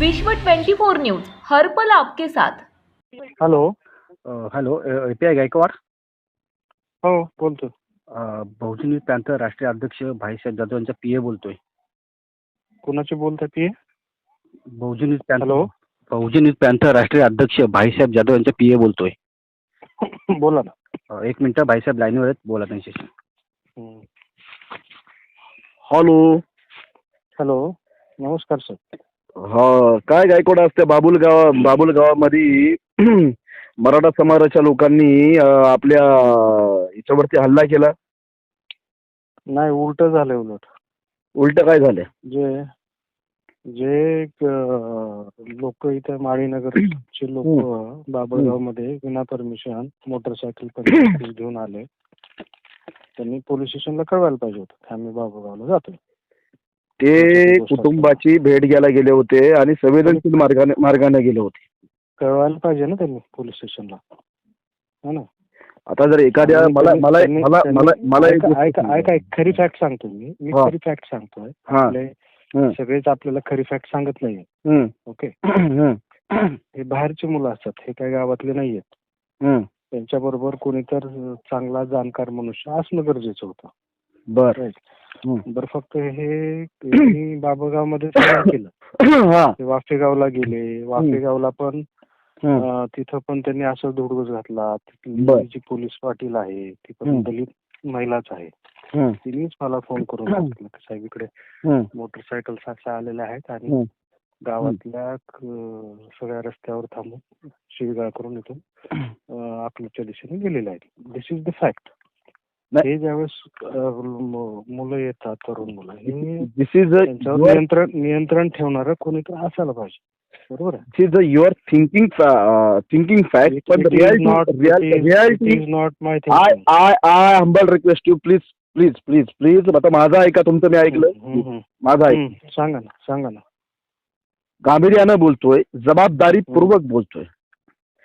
विश्व 24 न्यूज हर्पल आपके साथ. Hello hello A P I Gaikwad? हो बोलतो. बहुजनी पॅन्थर राष्ट्रीय अध्यक्ष भाईसाहेब जाधव यांचा पी ए बोलतोय. कोणाचे बोलताय P Bahujani panther hello Bahujani panther राष्ट्रीय अध्यक्ष भाईसाहेब जाधव यांचा पी ए बोलतोय. बोला ना. अ, एक मिनिट भाईसाहेब लाईनवर आहेत बोला त्यांच्याशी. हॅलो हॅलो नमस्कार सर हा काय गायकवाड असते? बाबुल गाव बाबुल गावामध्ये मराठा समाजाच्या लोकांनी अं, आपल्या याच्यावरती हल्ला केला. नाही उलट झालंय उलट. उलट काय झालं जे जे लोक इथं माळीनगरचे लोक बाबळगावमध्ये विना परमिशन मोटरसायकल परमिशन घेऊन आले. त्यांनी पोलीस स्टेशनला कळवायला पाहिजे होतं. की आम्ही बाबळगावला जातोय. ते कुटुंबाची भेट घ्यायला गेले होते आणि संवेदनशील मार्गाने मार्गाने गेले होते. कळवायला पाहिजे ना त्यांनी पोलीस स्टेशनला. हो ना? आता जर एखाद्या मला मला मला त्यांनी- मला मला एक ऐका खरी फॅक्ट सांगतो मी. मी. खरी फॅक्ट सांगतोय. आपले सगळेच आपल्याला खरी फॅक्ट सांगत नाहीये. ओके? हं, बाहेरची मुलं असतात. हे काही गावातले नाहीयेत. हं. त्यांच्याबरोबर कोणी तर चांगला जाणकार मनुष्य असणं गरजेचं होतं. बर. हं. फक्त हे त्यांनी बाबगावमध्ये केलं. ते वाफेगावला गेले. वाफेगावला पण तिथं पण त्यांनी असं धुडगूस घातला. तिथली. जी पोलीस पाटील आहे ती पण. दलित महिलाच आहे. तिनेच मला फोन करून सांगितलं की साहेब इकडे मोटरसायकल साचा आलेल्या आहेत आणि. गावातल्या सगळ्या रस्त्यावर थांबून शिवीगाळ करून इथून अकलूजच्या दिशेने गेलेले आहेत. This is the fact. हे ज्यावेळेस अं, मुलं येतात तरुण मुलं हे दिस इज नियंत्रण नियंत्रण ठेवणारं कोणीतरी असायला पाहिजे. बरोबर this is your thinking thinking fact पण reality is not my I. I I humble request you please please please please आता माझं ऐका तुमचं मी ऐकलं. माझं ऐक. सांगा ना सांगा ना. गांभीर्यानं बोलतोय जबाबदारी पूर्वक बोलतोय.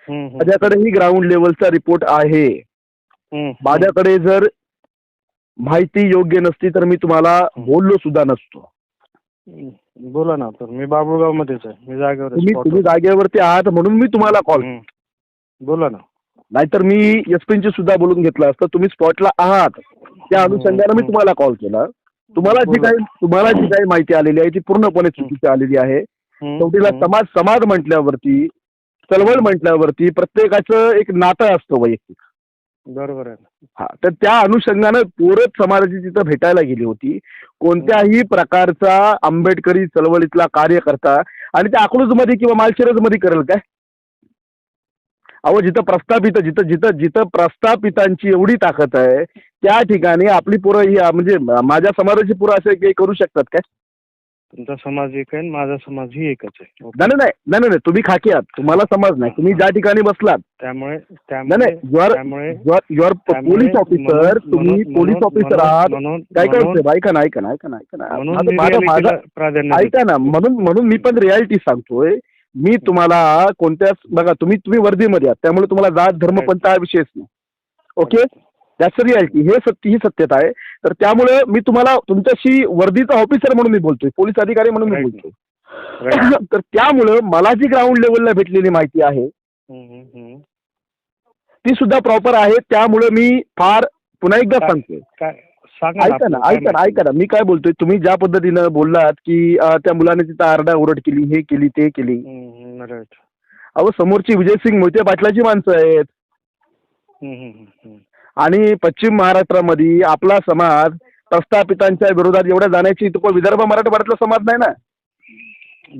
हम्म, माझ्याकडेही ग्राउंड लेवलचा रिपोर्ट आहे. माझ्याकडे जर माहिती योग्य नसती तर मी तुम्हाला बोललो सुद्धा नसतो. बोला ना तर मी बाबुळगाव मध्येच आहे मी जागेवर तुम्ही तुम्ही वर. जागेवरती आहात म्हणून मी तुम्हाला कॉल. बोला ना नाहीतर मी एसपींची सुद्धा बोलून घेतलं असतं तुम्ही स्पॉटला आहात त्या अनुषंगाने मी तुम्हाला कॉल केला तुम्हाला जी. काही तुम्हाला जी काही माहिती आलेली आहे ती पूर्णपणे चुकीची आलेली आहे शेवटीला. समाज समाज म्हटल्यावरती चळवळ म्हटल्यावरती प्रत्येकाचं एक नातं असतं वैयक्तिक बरोबर आहे ना. हा तर त्या अनुषंगानं पोरत समाजाची तिथं भेटायला गेली होती कोणत्याही प्रकारचा आंबेडकरी चळवळीतला कार्यकर्ता आणि त्या अकलूजमध्ये किंवा मालशिरसमध्ये करेल काय अहो जिथं प्रस्थापित जिथं जिथं जिथं प्रस्थापितांची एवढी ताकद आहे त्या ठिकाणी आपली पोरं ही म्हणजे माझ्या समाजाची पोरं असे काही करू शकतात काय तुमचा समाज एक आहे माझा समाज ही एकच आहे. नाही नाही नाही नाही तुम्ही खाकी आहात. तुम्हाला समज नाही. तुम्ही ज्या ठिकाणी बसलात. त्यामुळे नाही त्यामुळे युआर पोलीस ऑफिसर तुम्ही पोलीस ऑफिसर आहात. काय करतोय ऐका ना ऐका ना ऐका ना. ऐका ना ऐका ना म्हणून म्हणून मी पण रियालिटी सांगतोय. मी तुम्हाला कोणत्याच बघा तुम्ही तुम्ही वर्दीमध्ये आहात. त्यामुळे तुम्हाला जात धर्म. पंथ हा विषयच नाही. ओके? त्याच रियालिटी हे सत्य ही सत्यता आहे तर त्यामुळे मी तुम्हाला तुमच्याशी वर्दीचा ऑफिसर म्हणून मी बोलतोय पोलीस अधिकारी म्हणून मी. बोलतोय. तर त्यामुळं मला जी ग्राउंड लेवलला भेटलेली माहिती आहे. ती सुद्धा प्रॉपर आहे त्यामुळे मी फार पुन्हा एकदा सांगतोय सांगा ऐका ना ऐका ना? ऐका ना मी काय बोलतोय तुम्ही ज्या पद्धतीनं बोललात की त्या मुलाने तिथं आरडा ओरड केली हे केली ते केली. अहो समोरची विजयसिंग मोहिते पाटलाची माणसं आहेत. आणि पश्चिम महाराष्ट्रामध्ये आपला समाज प्रस्थापितांच्या विरोधात एवढ्या जाण्याची तो विदर्भ मराठवाड्यातला समाज नाही ना?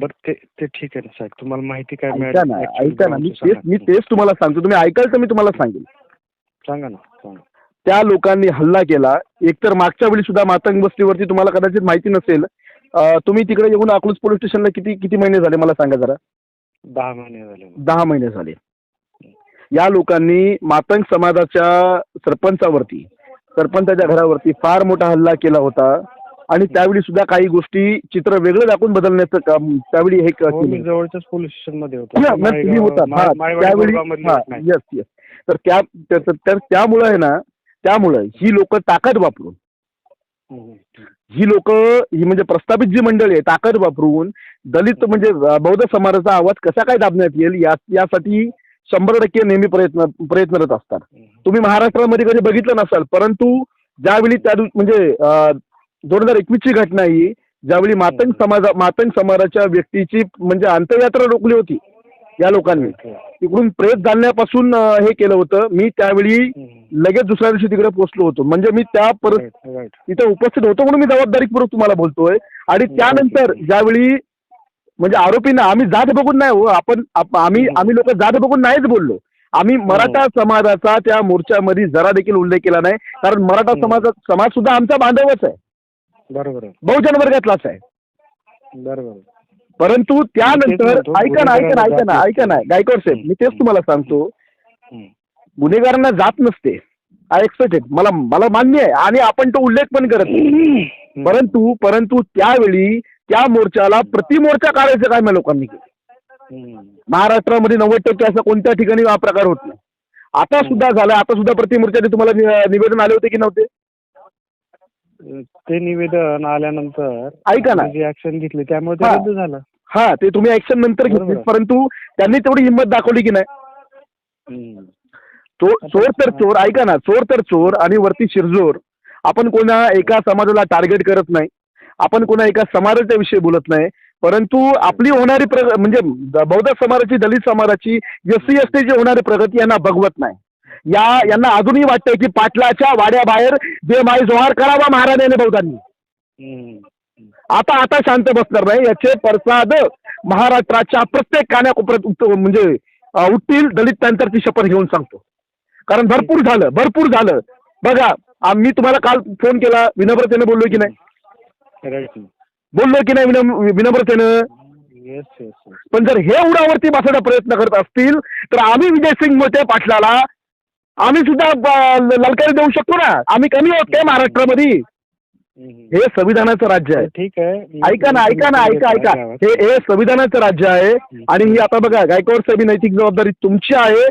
बरं ते ते ठीक आहे ना साहेब. तुम्हाला माहिती काय ऐका ना ऐका ना. मी तेच मी. तेच तुम्हाला सांगतो. तुम्ही ऐकाल तर मी तुम्हाला सांगेन. सांगा ना सांगा. त्या लोकांनी हल्ला केला. एकतर मागच्या वेळी सुद्धा मातंग वस्तीवरती तुम्हाला कदाचित माहिती नसेल. तुम्ही तिकडे येऊन अकलूज पोलीस स्टेशनला किती किती महिने झाले? मला सांगा जरा. दहा महिने झाले. दहा महिने झाले. या लोकांनी मातंग समाजाच्या सरपंचावरती सरपंचाच्या घरावरती फार मोठा हल्ला केला होता. आणि त्यावेळी सुद्धा काही गोष्टी चित्र वेगळं दाखवून बदलण्याचं काम त्यावेळी हे हो, मी केलं जवळच्याच पोलीस स्टेशनमध्ये होतो. हा, मग तुम्ही हा, त्यावेळी हा, येस तर त्या तर- तर त्यामुळं आहे ना त्यामुळं ही लोक ताकद वापरून हम्म. ही लोक ही म्हणजे प्रस्थापित जी मंडळी आहे ताकद वापरून दलित म्हणजे अं, बौद्ध समाजाचा आवाज कसा काय दाबण्यात येईल या यासाठी शंभर टक्के नेहमी प्रयत्न प्रयत्नरत असतात. तुम्ही महाराष्ट्रामध्ये कधी बघितलं नसाल परंतु ज्यावेळी त्या दिव- म्हणजे दोन हजार एकवीसची घटना ही ज्यावेळी मातंग समाजा मातंग समाजाच्या व्यक्तीची म्हणजे अंत्ययात्रा रोखली होती या लोकांनी. तिकडून प्रेत जाणण्यापासून हे केलं होतं. मी त्यावेळी लगेच दुसऱ्या दिवशी तिकडे पोहोचलो होतो. म्हणजे मी त्या परत तिथे उपस्थित होतो म्हणून मी जबाबदारीपूर्वक तुम्हाला बोलतोय. आणि त्यानंतर ज्यावेळी म्हणजे आरोपींना आम्ही जात बघून नाही हो आपण आप- आम्ही आम्ही लोक जात बघून नाहीच बोललो. आम्ही मराठा समाजाचा त्या मोर्चामध्ये जरा देखील उल्लेख केला नाही कारण मराठा. समाज समाज सुद्धा आमचा बांधवच आहे. बरोबर बहुजन वर्गातलाच आहे. बरोबर. परंतु त्यानंतर ऐका ना ऐका ना ऐका ना ऐका ना गायकवाड साहेब मी तेच तुम्हाला सांगतो. गुन्हेगारांना जात नसते. आय एक्सेप्ट मला मला मान्य आहे. आणि आपण तो उल्लेख पण करत नाही. परंतु परंतु त्यावेळी त्या मोर्चाला प्रतिमोर्चा काढायचं काय मग लोकांनी? केलं. महाराष्ट्रामध्ये नव्वद टक्के असं कोणत्या ठिकाणी हा प्रकार होत नाही. आता सुद्धा झालं आता सुद्धा प्रतिमोर्चाने तुम्हाला निवेदन आले होते की नव्हते? ते निवेदन आल्यानंतर ऐका ना. जी ऍक्शन घेतली त्यामुळे ते हा. रद्द झालं. हा ते तुम्ही ऍक्शन नंतर घेतली. परंतु त्यांनी तेवढी हिंमत दाखवली की नाही. चोर तर चोर ऐका ना. चोर तर चोर आणि वरती शिरजोर. आपण कोणा एका समाजाला टार्गेट करत नाही. आपण कोणा एका समाजाच्या विषयी बोलत नाही. परंतु आपली होणारी प्र म्हणजे बौद्ध समाजाची दलित समाजाची एस सी एस होणारी प्रगती यांना बघवत नाही. या यांना अजूनही वाटतंय की पाटलाच्या वाड्याबाहेर जे माई जोहार करावा महाराजाने बौद्धांनी. आता आता शांत बसणार नाही. याचे प्रसाद महाराष्ट्राच्या प्रत्येक कान्याकोपऱ्यात उत- म्हणजे उठतील. दलित पॅंथरची शपथ घेऊन सांगतो. कारण भरपूर झालं भरपूर झालं. बघा मी तुम्हाला काल फोन केला विनम्रतेने बोललो की नाही? राईट बोललो की नाही विनम विनम्रतेनं? येस येस येस पण जर हे उडावरती बसायचा प्रयत्न करत असतील तर आम्ही विजय सिंग मोठे पाटलाला आम्ही सुद्धा ललकारी देऊ शकतो ना? आम्ही कमी आहोत काय महाराष्ट्रामध्ये. हे संविधानाचं राज्य आहे. ठीक आहे. ऐका ना ऐका ना ऐका ऐका. हे हे संविधानाचं राज्य आहे. आणि ही आता बघा गायकवाड साहेब ही नैतिक जबाबदारी तुमची आहे.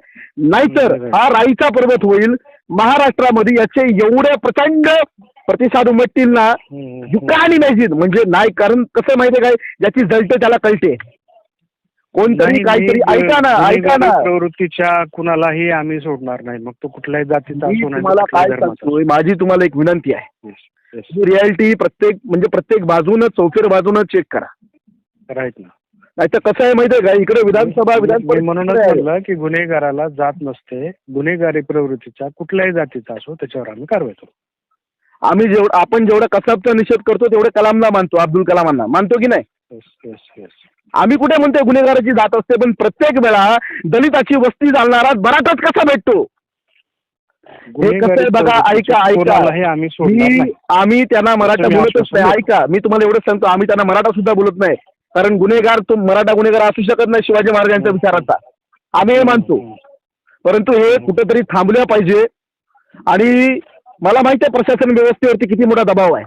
नाहीतर. हा राईचा पर्वत होईल महाराष्ट्रामध्ये याचे एवढे प्रचंड प्रतिसाद उमटतील ना. युकानी नाही म्हणजे नाही कारण कसं माहितीये काय? ज्याची जळते त्याला कळते. कोणतरी काहीतरी ऐका ना ऐका ना. प्रवृत्तीच्या कुणालाही आम्ही सोडणार नाही. मग तो कुठल्याही जातीचा मी असो नाही तुम्हाला काय सांगतोय? माझी तुम्हाला एक विनंती आहे. रियालिटी प्रत्येक म्हणजे प्रत्येक बाजूनं चौफेर बाजूनं चेक करा. राईट ना. नाही तर कसं आहे माहितीये का इकडे विधानसभा विधान म्हणूनच. म्हणलं की गुन्हेगाराला जात नसते. गुन्हेगारी प्रवृत्तीच्या कुठल्याही जातीचा असो त्याच्यावर आम्ही कारवाई करू. आम्ही जेवढं आपण जेवढा कसाबचा निषेध करतो तेवढे कलामला मानतो अब्दुल कलामांना. मानतो की नाही? येस येस येस आम्ही कुठे म्हणतो गुन्हेगाराची जात असते पण प्रत्येक वेळा दलिताची वस्ती जाणणारा बराटाच कसा भेटतो? हे कसं आहे बघा ऐका ऐका. मी नाही. आम्ही त्यांना मराठा बोलतच नाही. ऐका मी तुम्हाला एवढंच सांगतो आम्ही त्यांना मराठा सुद्धा बोलत नाही. कारण गुन्हेगार तो मराठा गुन्हेगार असू शकत नाही शिवाजी महाराजांच्या विचाराचा आम्ही हे मानतो. परंतु हे. कुठेतरी थांबलं पाहिजे. आणि मला माहिती आहे प्रशासन व्यवस्थेवरती किती मोठा दबाव आहे.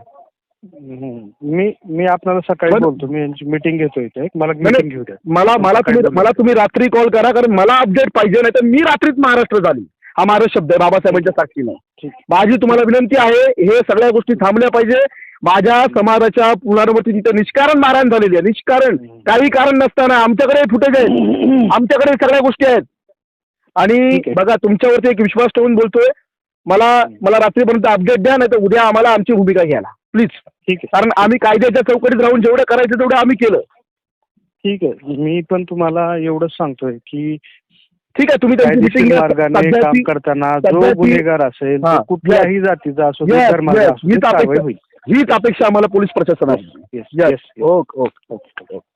मी मी आपल्याला सकाळी पण- बोलतो. मी यांची मीटिंग घेतो इथे. एक. मला मीटिंग घेऊ द्या. मला मला तुम्ही. मला तुम्ही रात्री कॉल करा कारण मला अपडेट पाहिजे नाही तर मी रात्रीच महाराष्ट्र झाली. हा माझा शब्द आहे बाबासाहेबांच्या साक्षीने ठीक माझी तुम्हाला विनंती आहे हे सगळ्या गोष्टी थांबल्या पाहिजे. माझ्या समाजाच्या पुनरावृत्ती तिथं निष्कारण मारहाण झालेली आहे. निष्कारण काही कारण नसताना आमच्याकडे फुटेज आहेत. आमच्याकडे सगळ्या गोष्टी आहेत. आणि ठीक आहे. बघा तुमच्यावरती एक विश्वास ठेवून बोलतोय. मला मला रात्रीपर्यंत अपडेट द्या नाही तर उद्या आम्हाला आमची भूमिका घ्यायला. प्लीज ठीक आहे. कारण आम्ही कायद्याच्या चौकटीत राहून जेवढं करायचं तेवढं आम्ही केलं. ठीक आहे. मी पण तुम्हाला एवढंच सांगतोय की ठीक आहे तुम्ही त्यांची कायदेशीर meeting घ्या. मार्गाने सध्याची- काम करताना जो सध्याची- गुन्हेगार असेल हा, तो कुठल्याही जातीचा असो Yes, धर्माचा yes, असो हीच कारवाई अपेक्षा होईल. हीच अपेक्षा आम्हाला पोलीस प्रशासनाची. Yes. yes, yes. Okay okay okay okay